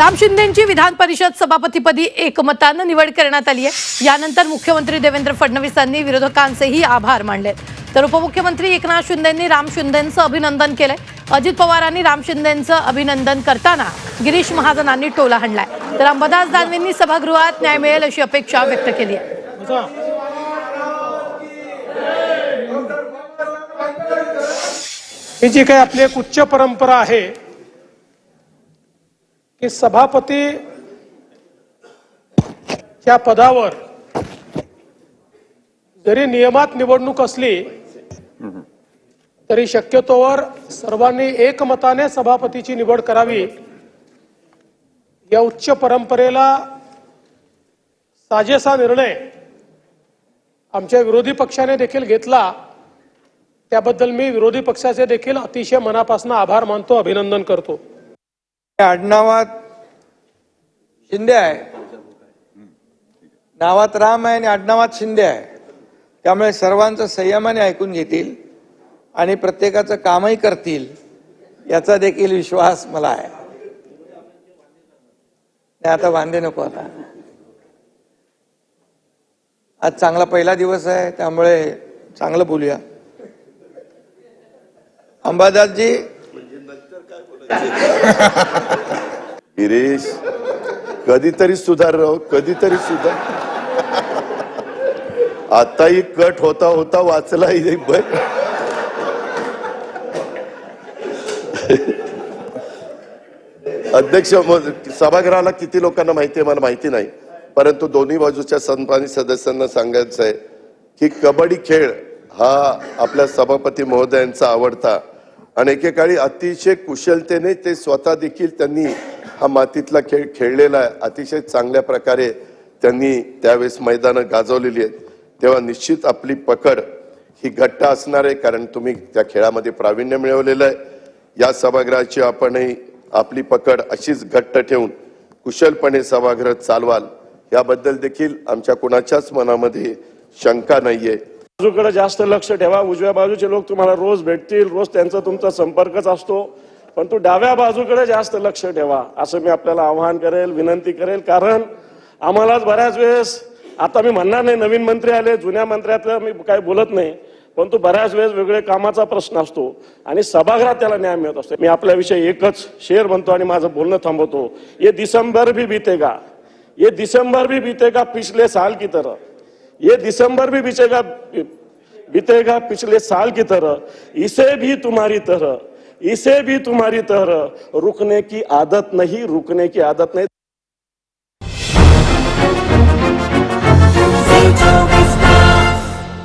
राम शिंदेची विधान परिषद सभापतीपदी एकमतानं निवड करण्यात आली आहे. यानंतर मुख्यमंत्री देवेंद्र फडणवीसांनी विरोधकांचेही आभार मानले तर उपमुख्यमंत्री एकनाथ शिंदेंनी राम शिंदेंचं अभिनंदन केलंय. अजित पवारांनी राम शिंदेंचं अभिनंदन करताना गिरीश महाजनांनी टोला हाणलाय. तर अंबादास दानवेंनी सभागृहात न्याय मिळेल अशी अपेक्षा व्यक्त केली आहे. ही जी काही आपली एक उच्च परंपरा आहे की सभापती या पदावर जरी नियमात निवडणूक असली तरी शक्यतोवर सर्वांनी एकमताने सभापतीची निवड करावी या उच्च परंपरेला साजेसा निर्णय आमच्या विरोधी पक्षाने देखील घेतला. त्याबद्दल मी विरोधी पक्षाचे देखील अतिशय मनापासून आभार मानतो अभिनंदन करतो. आडनावात शिंदे आहे. नावात राम आहे आणि आडनावात शिंदे आहे. त्यामुळे सर्वांचं संयमाने ऐकून घेतील आणि प्रत्येकाचं कामही करतील याचा देखील विश्वास मला आहे. नाही आता वांदे नको आता. आज चांगला पहिला दिवस आहे त्यामुळे चांगलं बोलूया. अंबादासजी गिरीश कधीतरी सुधार राव कधीतरी सुधार. आताही कट होता होता वाचला हे अध्यक्ष सभागृहाला किती लोकांना माहिती आहे मला माहिती नाही. परंतु दोन्ही बाजूच्या सन्मानित सदस्यांना सांगायचं आहे की कबड्डी खेळ हा आपल्या सभापती महोदयांचा आवडता आणि एकेकाळी अतिशय कुशलतेने ते स्वतः देखील त्यांनी हा मातीतला खेळ खेळलेला आहे. अतिशय चांगल्या प्रकारे त्यांनी त्यावेळेस मैदानं गाजवलेली आहेत. तेव्हा निश्चित आपली पकड ही घट्ट असणार आहे कारण तुम्ही त्या खेळामध्ये प्रावीण्य मिळवलेलं आहे. या सभागृहाची आपणही आपली पकड अशीच घट्ट ठेवून कुशलपणे सभागृह चालवाल. याबद्दल देखील आमच्या कुणाच्याच मनामध्ये शंका नाही आहे बाजूकडे जास्त लक्ष ठेवा. उजव्या बाजूचे लोक तुम्हाला रोज भेटतील. रोज त्यांचा तुमचा संपर्कच असतो. पण तू डाव्या बाजूकडे जास्त लक्ष ठेवा. असं मी आपल्याला आवाहन करेल विनंती करेल. कारण आम्हालाच बऱ्याच वेळेस आता मी म्हणणार नाही नवीन मंत्री आले जुन्या मंत्र्यातलं मी काही बोलत नाही परंतु बऱ्याच वेळेस वेगळे कामाचा प्रश्न असतो आणि सभागृहात त्याला न्याय मिळत असतो. मी आपल्याविषयी एकच शेअर म्हणतो आणि माझं बोलणं थांबवतो. ये दिसंबर भी बीतेगा. ये दिसंबर भी बीतेगा पिछले साल की तरह. ये दिसंबर भी बीतेगा बीतेगा पिछले साल की तरह। इसे भी तुम्हारी तरह, इसे भी तुम्हारी तरह। रुकने की आदत नहीं, रुकने की आदत नहीं।